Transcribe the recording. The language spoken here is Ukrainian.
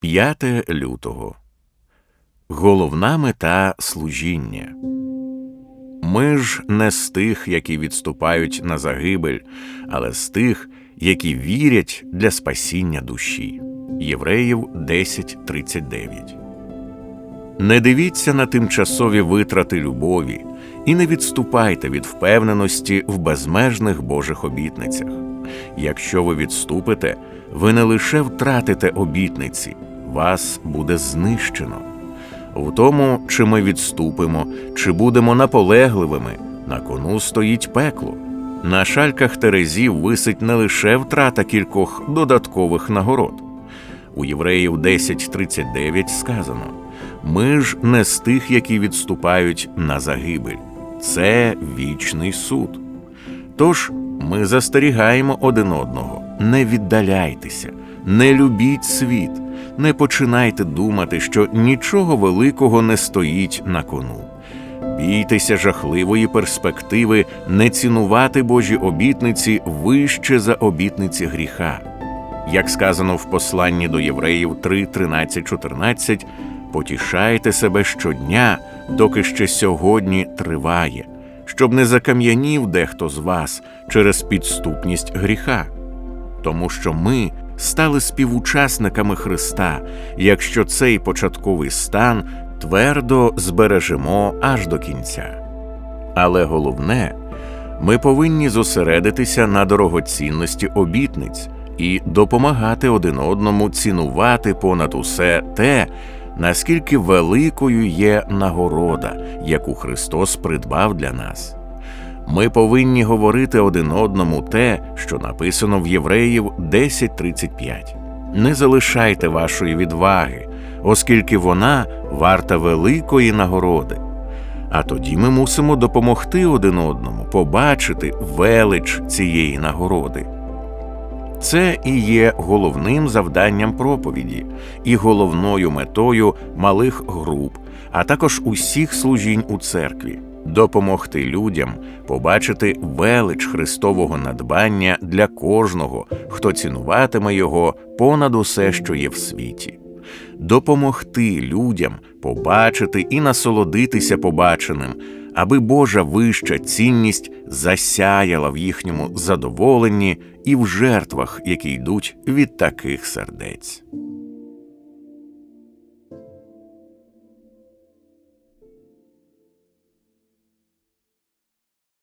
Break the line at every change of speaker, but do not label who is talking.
5 лютого. Головна мета служіння. Ми ж не з тих, які відступають на загибель, але з тих, які вірять для спасіння душі. Євреїв 10.39 Не дивіться на тимчасові витрати любові і не відступайте від впевненості в безмежних Божих обітницях. Якщо ви відступите, ви не лише втратите обітниці, вас буде знищено. В тому, чи ми відступимо, чи будемо наполегливими, на кону стоїть пекло. На шальках терезів висить не лише втрата кількох додаткових нагород. У Євреїв 10.39 сказано: Ми ж не з тих, які відступають на загибель, це вічний суд. Тож ми застерігаємо один одного: не віддаляйтеся, не любіть світ, не починайте думати, що нічого великого не стоїть на кону. Бійтеся жахливої перспективи не цінувати Божі обітниці вище за обітниці гріха. Як сказано в посланні до євреїв 3, 13, 14, потішайте себе щодня, доки ще сьогодні триває, щоб не закам'янів дехто з вас через підступність гріха. Тому що ми стали співучасниками Христа, якщо цей початковий стан твердо збережемо аж до кінця. Але головне, ми повинні зосередитися на дорогоцінності обітниць і допомагати один одному цінувати понад усе те, наскільки великою є нагорода, яку Христос придбав для нас. Ми повинні говорити один одному те, що написано в Євреїв 10.35. Не залишайте вашої відваги, оскільки вона варта великої нагороди. А тоді ми мусимо допомогти один одному побачити велич цієї нагороди. Це і є головним завданням проповіді і головною метою малих груп, а також усіх служінь у церкві допомогти людям побачити велич Христового надбання для кожного, хто цінуватиме його понад усе, що є в світі, допомогти людям побачити і насолодитися побаченим, аби Божа вища цінність засяяла в їхньому задоволенні і в жертвах, які йдуть від таких сердець.